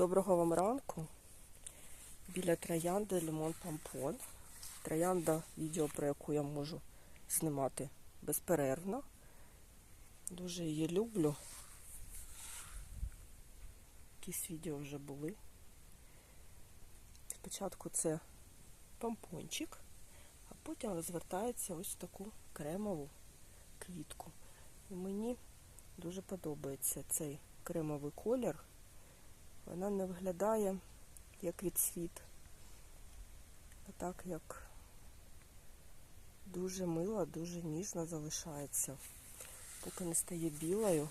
Доброго вам ранку. Біля троянди Лимон Пампон. Троянда, відео про яку я можу знімати безперервно. Дуже її люблю. Якісь відео вже були. Спочатку це помпончик, а потім розвертається ось таку кремову квітку. І мені дуже подобається цей кремовий колір. Вона не виглядає як відсвіт, а так як дуже мила, дуже ніжно залишається, поки не стає білою.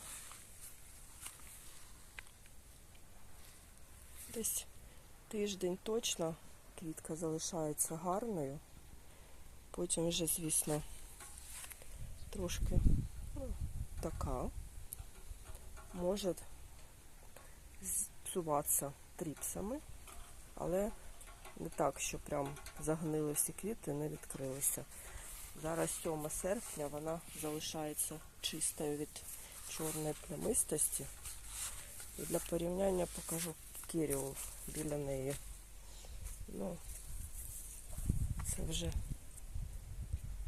Десь тиждень точно квітка залишається гарною. Потім вже, звісно, трошки ну, така. Може псуватися тріпсами, але не так, що прям загнили всі квіти, не відкрилися. Зараз 7 серпня вона залишається чистою від чорної плямистості. І для порівняння покажу керіол біля неї. Ну, це вже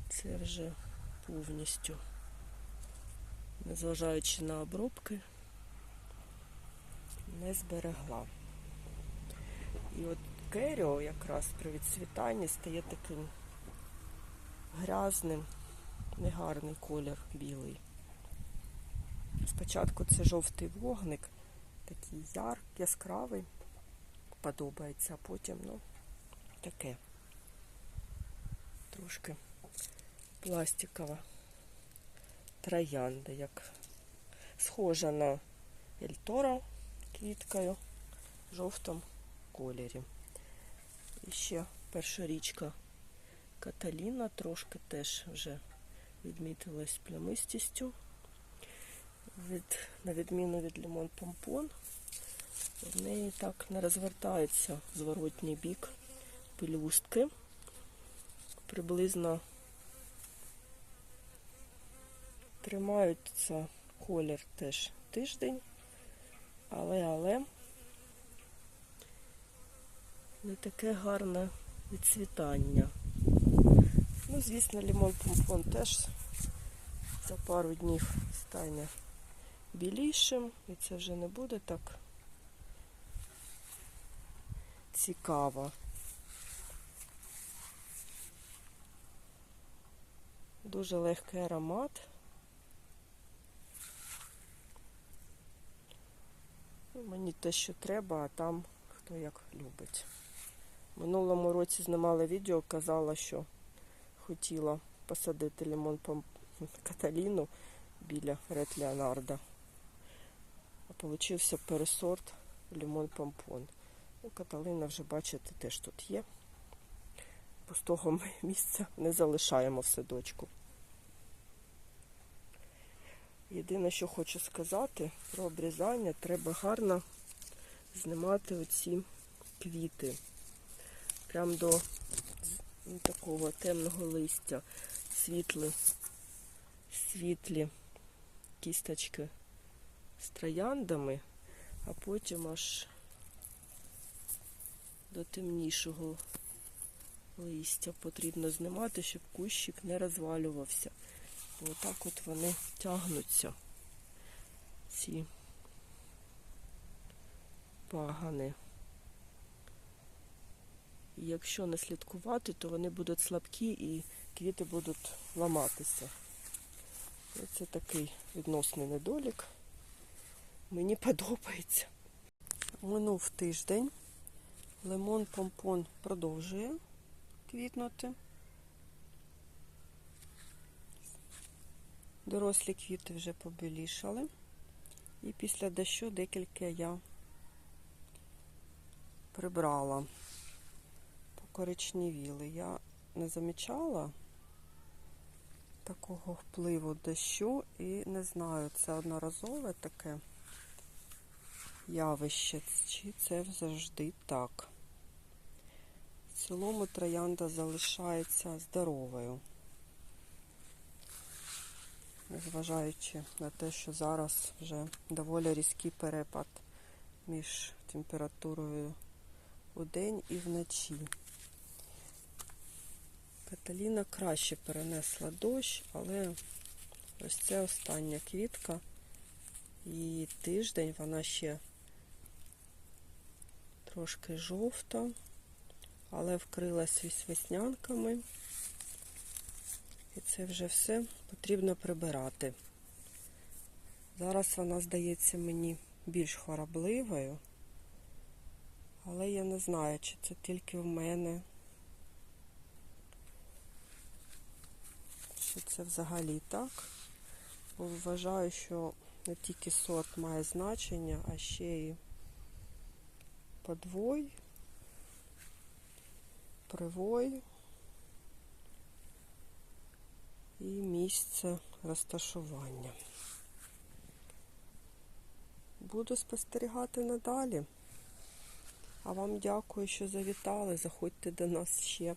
це вже повністю, незважаючи на обробки, не зберегла. І от керіо якраз при відцвітанні стає таким грязним, негарний колір білий. Спочатку це жовтий вогник, такий яр, яскравий, подобається, а потім, ну, таке трошки пластикова троянда, як схожа на Ельтора квіткою в жовтому кольорі. І ще перша річка Каталіна трошки теж вже відмітилась плямистістю. Від, на відміну від лимон помпон, в неї так не розвертається зворотній бік пелюстки. Приблизно тримаються колір теж тиждень, але але не таке гарне відцвітання. Ну, звісно, лимон помпон теж за пару днів стане білішим, і це вже не буде так цікаво. Дуже легкий аромат. Ну, Мені те, що треба, а там хто як любить. Минулому році знімала відео, казала, що хотіла посадити лимон. Каталіну біля Ред Леонарда. А получився пересорт лимон помпон. Ну, Каталина вже, бачите, теж тут є. Пустого місця не залишаємо в садочку. Єдине, що хочу сказати про обрізання, треба гарно знімати оці квіти. Прям до ну, такого темного листя, світлі, світлі кісточки з трояндами, а потім аж до темнішого листя потрібно знімати, щоб кущик не розвалювався. Отак от вони тягнуться, ці пагани. І якщо не слідкувати, то вони будуть слабкі і квіти будуть ламатися. Це такий відносний недолік. Мені подобається. Минув тиждень. Лимон помпон продовжує квітнути. Дорослі квіти вже побілішали. І після дощу декілька я прибрала, покоричневіли. Я не замічала такого впливу дощу і не знаю, це одноразове таке явище, чи це завжди так. В цілому троянда залишається здоровою. Незважаючи на те, що зараз вже доволі різкий перепад між температурою у день і вночі. Каталіна краще перенесла дощ, але ось це остання квітка. І тиждень вона ще трошки жовта, але вкрилась веснянками. І це вже все потрібно прибирати. Зараз вона здається мені більш хворобливою, але я не знаю, чи це тільки в мене, чи це взагалі так. Бо вважаю, що не тільки сорт має значення, а ще і подвой, привой і місце розташування. Буду спостерігати надалі. А вам дякую, що завітали. Заходьте до нас ще.